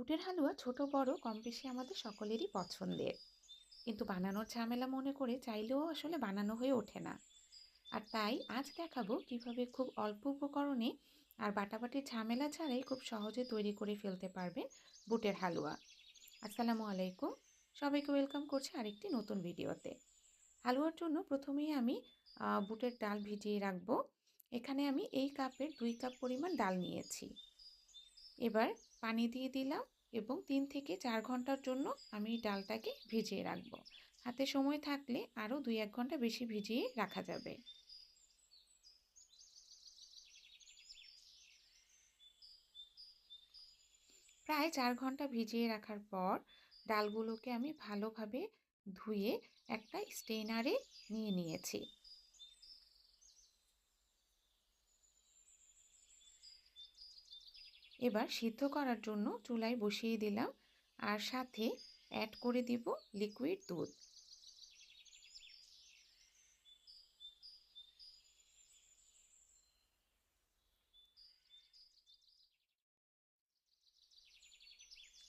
বুটের হালুয়া ছোট, বড় কম বেশি আমাদের সকলেরই পছন্দের। কিন্তু বানানোর ঝামেলা মনে করে চাইলেও আসলে বানানো হয়ে ওঠে না। আর তাই আজ দেখাবো কীভাবে খুব অল্প উপকরণে আর বাটাবাটির ঝামেলা ছাড়াই খুব সহজে তৈরি করে ফেলতে পারবেন বুটের হালুয়া। আসসালামু আলাইকুম। সবাইকে ওয়েলকাম করছি আরেকটি নতুন ভিডিওতে। হালুয়ার জন্য প্রথমেই আমি বুটের ডাল ভিজিয়ে রাখব। এখানে আমি এই কাপের দুই কাপ পরিমাণ ডাল নিয়েছি। এবার পানি দিয়ে দিলাম এবং তিন থেকে চার ঘণ্টার জন্য আমি ডালটাকে ভিজিয়ে রাখব। হাতে সময় থাকলে আরও দুই এক ঘণ্টা বেশি ভিজিয়ে রাখা যাবে। প্রায় চার ঘণ্টা ভিজিয়ে রাখার পর ডালগুলোকে আমি ভালোভাবে ধুয়ে একটা স্টেনারে নিয়ে নিয়েছি। এবার সিদ্ধ করার জন্য চুলায় বসিয়ে দিলাম আর সাথে অ্যাড করে দিব লিকুইড দুধ।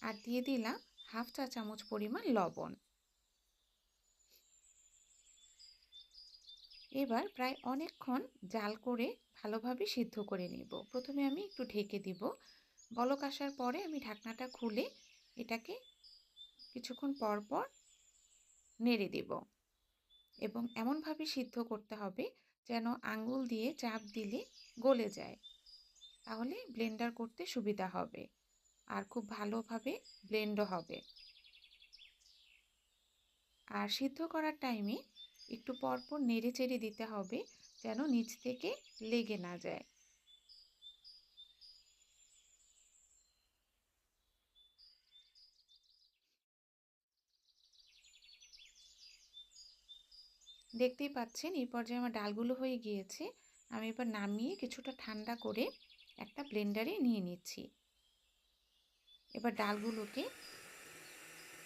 আর দিয়ে দিলাম হাফ চা চামচ পরিমাণ লবণ। এবার প্রায় অনেকক্ষণ জাল করে ভালোভাবে সিদ্ধ করে নেব। প্রথমে আমি একটু ঢেকে দিব বলক আসার পরে আমি ঢাকনাটা খুলে এটাকে কিছুক্ষণ পর পর নেড়ে দেব এবং এমনভাবে সিদ্ধ করতে হবে যেন আঙ্গুল দিয়ে চাপ দিলে গলে যায়। তাহলে ব্লেন্ডার করতে সুবিধা হবে আর খুব ভালোভাবে ব্লেন্ডও হবে। আর সিদ্ধ করার টাইমে একটু পরপর নেড়ে চেড়ে দিতে হবে যেন নিচ থেকে লেগে না যায়। দেখতেই পাচ্ছেন, এই পর্যায়ে আমার ডালগুলো হয়ে গিয়েছে। আমি এবার নামিয়ে কিছুটা ঠান্ডা করে একটা ব্লেন্ডারে নিয়ে নিচ্ছি। এবার ডালগুলোকে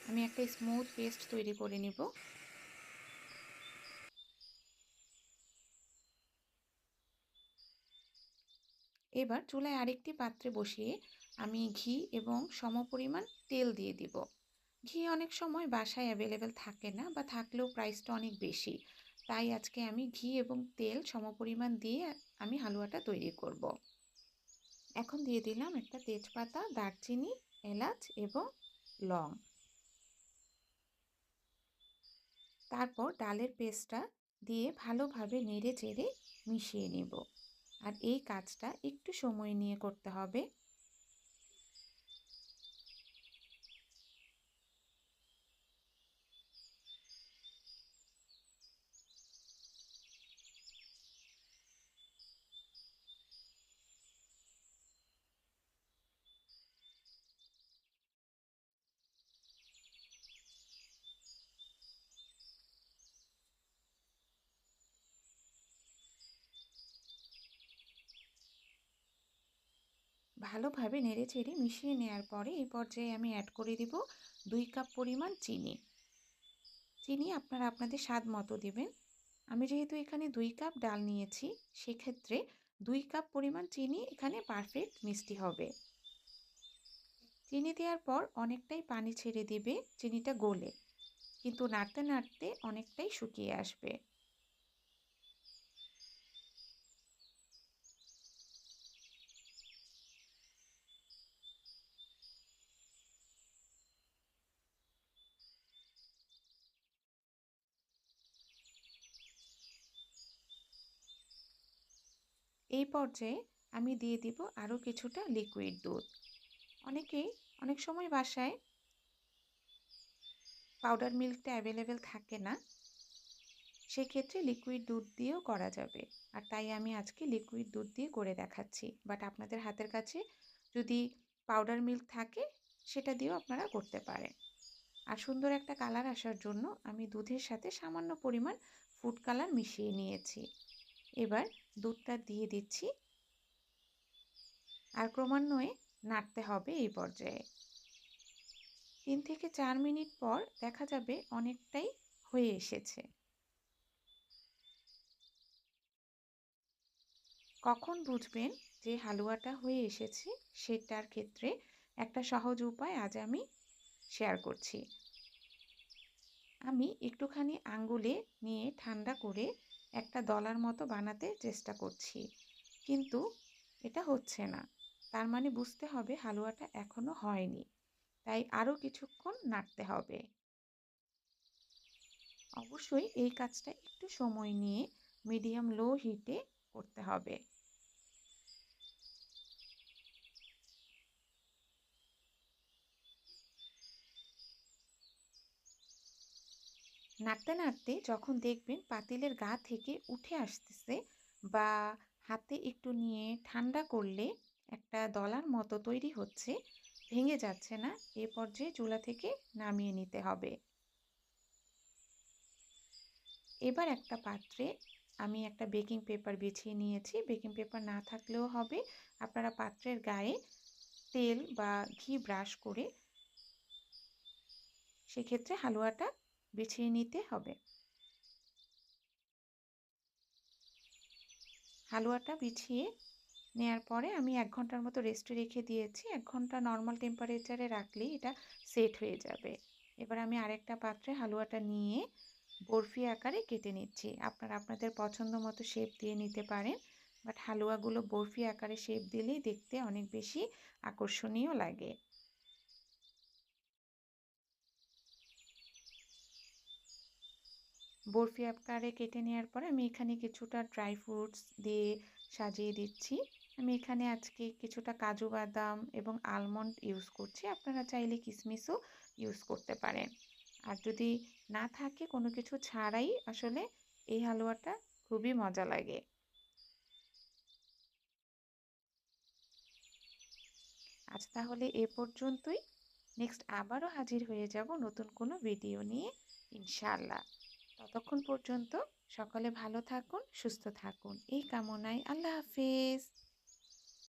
আমি একটা স্মুথ পেস্ট তৈরি করে নিব। এবার চুলায় আরেকটি পাত্রে বসিয়ে আমি ঘি এবং সমপরিমাণ তেল দিয়ে দিব। ঘি অনেক সময় বাসায় অ্যাভেলেবেল থাকে না বা থাকলেও প্রাইসটা অনেক বেশি। তাই আজকে আমি ঘি এবং তেল সমপরিমাণ দিয়ে আমি হালুয়াটা তৈরি করব। এখন দিয়ে দিলাম একটা তেজপাতা, দারচিনি, এলাচ এবং লং। তারপর ডালের পেস্টটা দিয়ে ভালোভাবে নেড়ে চেড়ে মিশিয়ে নেব। আর এই কাজটা একটু সময় নিয়ে করতে হবে। ভালোভাবে নেড়ে চেড়ে মিশিয়ে নেওয়ার পরে এই পর্যায়ে আমি অ্যাড করে দিব দুই কাপ পরিমাণ চিনি। চিনি আপনারা আপনাদের স্বাদ মতো দেবেন। আমি যেহেতু এখানে দুই কাপ ডাল নিয়েছি, সেক্ষেত্রে দুই কাপ পরিমাণ চিনি এখানে পারফেক্ট মিষ্টি হবে। চিনি দেওয়ার পর অনেকটাই পানি ছেড়ে দেবে, চিনিটা গলে। কিন্তু নাড়তে নাড়তে অনেকটাই শুকিয়ে আসবে। এই পর্যায়ে আমি দিয়ে দিব আরও কিছুটা লিকুইড দুধ। অনেকেই অনেক সময় বাসায় পাউডার মিল্কটা অ্যাভেলেবেল থাকে না, সেক্ষেত্রে লিকুইড দুধ দিয়েও করা যাবে। আর তাই আমি আজকে লিকুইড দুধ দিয়ে করে দেখাচ্ছি। বাট আপনাদের হাতের কাছে যদি পাউডার মিল্ক থাকে, সেটা দিয়েও আপনারা করতে পারেন। আর সুন্দর একটা কালার আসার জন্য আমি দুধের সাথে সামান্য পরিমাণ ফুড কালার মিশিয়ে নিয়েছি। এবার দুধটা দিয়ে দিচ্ছি। আর ক্রমান্বয়ে নাড়তে হবে এই পর্যায়ে। তিন থেকে চার মিনিট পর দেখা যাবে অনেকটাই হয়ে এসেছে। কখন বুঝবেন যে হালুয়াটা হয়ে এসেছে সেটার ক্ষেত্রে একটা সহজ উপায় আজ আমি শেয়ার করছি। আমি একটুখানি আঙ্গুলে নিয়ে ঠান্ডা করে একটা দলার মতো বানাতে চেষ্টা করছি। কিন্তু এটা হচ্ছে না। তার মানে বুঝতে হবে হালুয়াটা এখনও হয়নি। তাই আরও কিছুক্ষণ নাড়তে হবে। অবশ্যই এই কাজটা একটু সময় নিয়ে মিডিয়াম লো হিটে করতে হবে। নাড়তে নাড়তে যখন দেখবেন পাতিলের গা থেকে উঠে আসতেছে বা হাতে একটু নিয়ে ঠান্ডা করলে একটা দলার মতো তৈরি হচ্ছে, ভেঙে যাচ্ছে না, এ পর্যায়ে চুলা থেকে নামিয়ে নিতে হবে। এবার একটা পাত্রে আমি একটা বেকিং পেপার বিছিয়ে নিয়েছি। বেকিং পেপার না থাকলেও হবে। আপনারা পাত্রের গায়ে তেল বা ঘি ব্রাশ করে সেক্ষেত্রে হালুয়াটা বিছিয়ে নিতে হবে। হালুয়াটা বিছিয়ে নেয়ার পরে আমি এক ঘণ্টার মতো রেস্টে রেখে দিয়েছি। এক ঘণ্টা নর্মাল টেম্পারেচারে রাখলেই এটা সেট হয়ে যাবে। এবার আমি আরেকটা পাত্রে হালুয়াটা নিয়ে বরফি আকারে কেটে নিচ্ছি। আপনারা আপনাদের পছন্দ মতো শেপ দিয়ে নিতে পারেন বাট হালুয়াগুলো বরফি আকারে শেপ দিলেই দেখতে অনেক বেশি আকর্ষণীয় লাগে। বরফি আকারে কেটে নেওয়ার পরে আমি এখানে কিছুটা ড্রাই ফ্রুটস দিয়ে সাজিয়ে দিচ্ছি। আমি এখানে আজকে কিছুটা কাজু বাদাম এবং আলমন্ড ইউজ করছি। আপনারা চাইলে কিশমিশও ইউজ করতে পারেন। আর যদি না থাকে কোনো কিছু ছাড়াই আসলে এই হালুয়াটা খুবই মজা লাগে। আজ তাহলে এ পর্যন্তই। নেক্সট আবারও হাজির হয়ে যাব নতুন কোনো ভিডিও নিয়ে, ইনশাআল্লাহ। ততক্ষণ পর্যন্ত সকলে ভালো থাকুন সুস্থ থাকুন। এই কামনায় আল্লাহ হাফিজ।